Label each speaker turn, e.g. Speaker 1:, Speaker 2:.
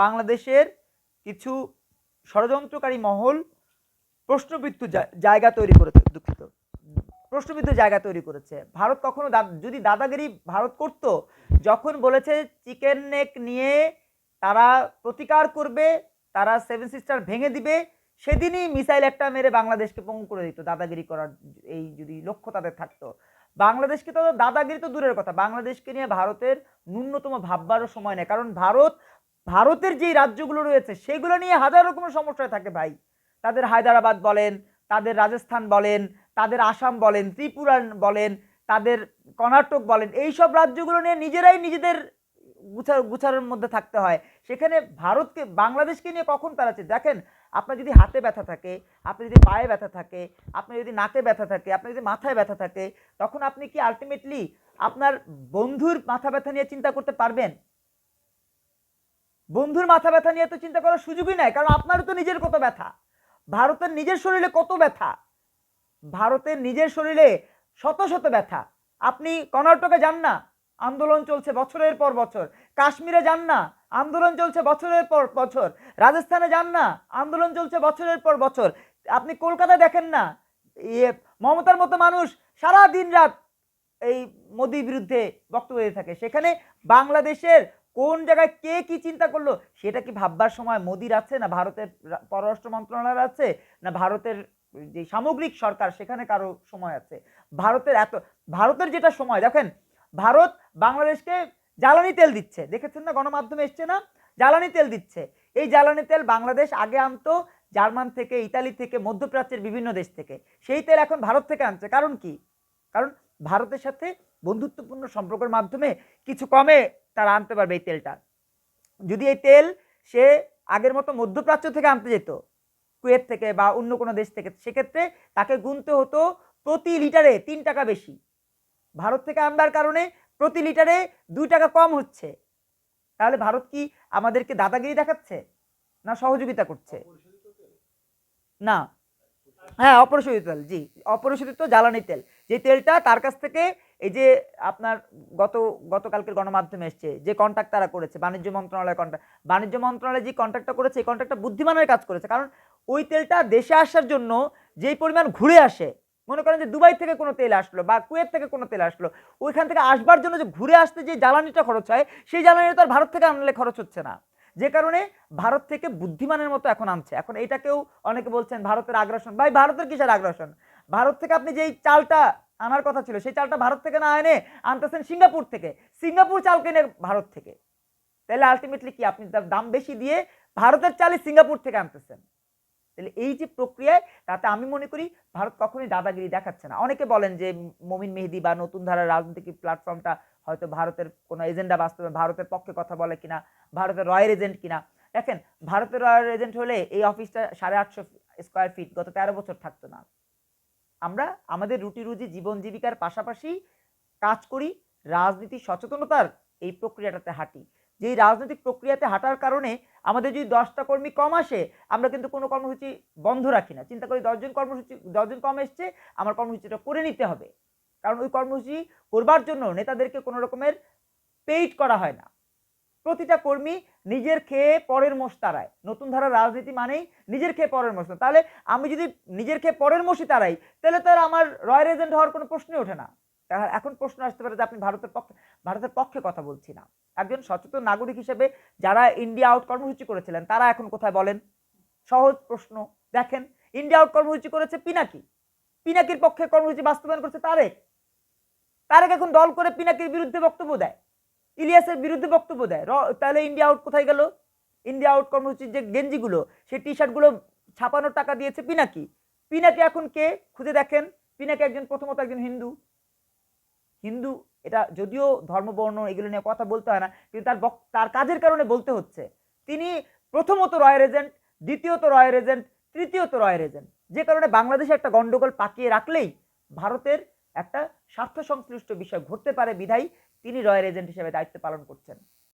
Speaker 1: বাংলাদেশের কিছু ষড়যন্ত্রকারী মহল প্রশ্নবিদ্ধ জায়গা তৈরি করেছে, দুঃখিত। প্রশ্নবিদ্ধ জায়গা তৈরি করেছে। ভারত কখনো যদি দাদাগিরি ভারত করত, যখন বলেছে চিকেন নেক নিয়ে তারা প্রতিকার করবে, তারা সেভেন সিস্টার ভেঙে দিবে, সেদিনই মিসাইল একটা মেরে বাংলাদেশকে পঙ্গু করে দিত দাদাগিরি করার এই যদি লক্ষ্য তাদের থাকতো। বাংলাদেশকে তো দাদাগিরি তো দূরের কথা, বাংলাদেশকে নিয়ে ভারতের ন্যূনতম ভাববারও সময় নেই। কারণ ভারত ভারতের যেই রাজ্যগুলো রয়েছে, সেগুলো নিয়ে হাজার রকমের সমস্যায় থাকে ভাই। তাদের হায়দ্রাবাদ বলেন, তাদের রাজস্থান বলেন, তাদের আসাম বলেন, ত্রিপুরা বলেন, তাদের কর্ণাটক বলেন এই সব রাজ্যগুলো নিয়ে নিজেরাই নিজেদের গুছা, গুছানোর মধ্যে থাকতে হয়। সেখানে ভারতকে, বাংলাদেশকে নিয়ে কখন তাড়াচ্ছে দেখেন, আপনার যদি হাতে ব্যথা থাকে, আপনার যদি পায়ে ব্যথা থাকে, আপনার যদি নাকে ব্যথা থাকে, আপনার যদি মাথায় ব্যথা থাকে, তখন আপনি কি আলটিমেটলি আপনার বন্ধুর মাথা ব্যথা নিয়ে চিন্তা করতে পারবেন? বন্ধুর মাথা ব্যথা নিয়ে তো চিন্তা করার সুযোগই নাই, কারণ আপনারও তো নিজের কত ব্যথা। ভারতের নিজের শরীরে কত ব্যথা? ভারতের নিজের শরীরে শত শত ব্যথা। আপনি কর্ণাটকে যান না, আন্দোলন চলছে বছরের পর বছর। কাশ্মীরে যান না, আন্দোলন চলছে বছরের পর বছর। রাজস্থানে যান না, আন্দোলন চলছে বছরের পর বছর। আপনি কলকাতা দেখেন না ইয়ে মমতার মতো মানুষ সারা দিন রাত এই মোদির বিরুদ্ধে বক্তব্য দিয়ে থাকে। সেখানে বাংলাদেশের কোন জায়গায় কে কি চিন্তা করল সেটা কি ভাববার সময় মোদির আছে না ভারতের পররাষ্ট্র মন্ত্রণালয়ের আছে না ভারতের যে সামগ্রিক সরকার সেখানে কারও সময় আছে? ভারতের এত, ভারতের যেটা সময়, দেখেন ভারত বাংলাদেশকে জ্বালানি তেল দিচ্ছে। দেখেছেন না গণমাধ্যমে এসছে না? জ্বালানি তেল দিচ্ছে। এই জ্বালানি তেল বাংলাদেশ আগে আনতো জার্মান থেকে, ইতালি থেকে, মধ্যপ্রাচ্যের বিভিন্ন দেশ থেকে। সেই তেল এখন ভারত থেকে আনছে। কারণ কি? কারণ ভারতের সাথে বন্ধুত্বপূর্ণ সম্পর্কের মাধ্যমে কিছু কমে তারা আনতে পারবে এই তেলটা। যদি এই তেল সে আগের মতো মধ্যপ্রাচ্য থেকে আনতে যেত, কুয়েত থেকে বা অন্য কোনো দেশ থেকে, সেক্ষেত্রে তাকে গুনতে হতো প্রতি লিটারে তিন টাকা বেশি। ভারত থেকে আনবার কারণে প্রতি লিটারে দুই টাকা কম হচ্ছে। তাহলে ভারত কি আমাদেরকে দাদাগিরি দেখাচ্ছে? না সহযোগিতা করছে? না। হ্যাঁ অপরিশোধিত তেল, জি। অপরিশোধিত জ্বালানি তেল। যে তেলটা তার কাছ থেকে এই যে আপনার গত, গতকালকের গণমাধ্যমে এসছে, যে কন্ট্যাক্ট তারা করেছে, বাণিজ্য মন্ত্রণালয় কন্ট্যাক্ট বাণিজ্য মন্ত্রণালয় যে কন্ট্যাক্টটা করেছে, এই কন্ট্যাক্টটা বুদ্ধিমানের কাজ করেছে, কারণ ওই তেলটা দেশে আসার জন্য যেই পরিমাণ ঘুরে আসে, মনে করেন যে দুবাই থেকে কোনো তেল আসলো বা কুয়েত থেকে কোনো তেল আসলো, ওইখান থেকে আসবার জন্য যে ঘুরে আসতে যে জ্বালানিটা খরচ হয়, সেই জ্বালানিটা আর ভারত থেকে আনলে খরচ হচ্ছে না। যে কারণে ভারত থেকে বুদ্ধিমানের মতো এখন আনছে। এখন এটাকেও অনেকে বলছেন ভারতের আগ্রাসন, ভাই ভারতের কিসের আগ্রাসন? ভারত থেকে আপনি যেই চালটা আনার কথা ছিল, সেই চালটা ভারত থেকে না এনে আনতেছেন সিঙ্গাপুর থেকে। সিঙ্গাপুর চাল কিনে ভারত থেকে। তাহলে আলটিমেটলি কি আপনি দাম বেশি দিয়ে ভারতের চালে সিঙ্গাপুর থেকে আনতেছেন? তাহলে এই যে প্রক্রিয়ায় তাতে আমি মনে করি ভারত কখনোই দাদাগিরি দেখাচ্ছে না। অনেকে বলেন যে মমিন মেহেদি বা নতুন ধারার রাজনৈতিক প্ল্যাটফর্মটা হয়তো ভারতের কোনো এজেন্ডা বাস্তবে ভারতের পক্ষে কথা বলে কিনা, ভারতের রয়্যাল এজেন্ট কিনা। দেখেন, ভারতের রয়্যাল এজেন্ট হলে এই অফিসটা সাড়ে আটশো স্কোয়ার ফিট গত তেরো বছর থাকতো না। আমরা আমাদের রুটি রুজি জীবন জীবিকার পাশাপাশি কাজ করি, রাজনীতি সচেতনতার এই প্রক্রিয়াটাতে হাঁটি। যেই রাজনৈতিক প্রক্রিয়াতে হাঁটার কারণে আমাদের যদি দশটা কর্মী কম আসে, আমরা কিন্তু কোনো কর্মসূচি বন্ধ রাখি না। চিন্তা করি দশজন কর্মসূচি, দশজন কম এসছে, আমার কর্মসূচিটা করে নিতে হবে। কারণ ওই কর্মসূচি করবার জন্য নেতাদেরকে কোনো রকমের পেইড করা হয় না। প্রতিটা কর্মী নিজের খেয়ে পরের মোষ তাড়ায় নতুন ধারার রাজনীতি মানেই নিজের খেয়ে পরের মোষ। তাহলে আমি যদি নিজের খেয়ে পরের মোষই তাড়াই, তাহলে তার আমার রয়্যাল এজেন্ট হওয়ার কোনো প্রশ্নই ওঠে না। এখন প্রশ্ন আসতে পারে যে আপনি ভারতের পক্ষে ভারতের পক্ষে কথা বলছি না। একজন সচেতন নাগরিক হিসেবে যারা ইন্ডিয়া আউট কর্মসূচি করেছিলেন, তারা এখন কোথায় বলেন? সহজ প্রশ্ন, দেখেন, ইন্ডিয়া আউট কর্মসূচি করেছে পিনাকি। পিনাকির পক্ষে কর্মসূচি বাস্তবায়ন করছে তারেক। তারেক এখন দল করে পিনাকির বিরুদ্ধে বক্তব্য দেয়। ইলিয়াসের বিরুদ্ধে বক্তব্য দেয়। তাহলে ইন্ডিয়া আউট কোথায় গেল? ইন্ডিয়া আউট কর্মসূচির যে গেঞ্জিগুলো, সেই টি শার্টগুলো ছাপানোর টাকা দিয়েছে পিনাকি। পিনাকি এখন কে? খুঁজে দেখেন। পিনাকি একজন, প্রথমত একজন হিন্দু। হিন্দু, এটা যদিও ধর্মবর্ণ এগুলো নিয়ে কথা বলতে হয় না, কিন্তু তার তার কাজের কারণে বলতে হচ্ছে। তিনি প্রথমত রয়্যাল এজেন্ট, দ্বিতীয়ত রয়্যাল এজেন্ট, তৃতীয়ত রয়্যাল এজেন্ট। যে কারণে বাংলাদেশে একটা গন্ডগোল পাকিয়ে রাখলেই ভারতের একটা স্বার্থ সংশ্লিষ্ট বিষয় ঘটতে পারে বিধায় তিনি রয়্যাল এজেন্ট হিসেবে দায়িত্ব পালন করছেন।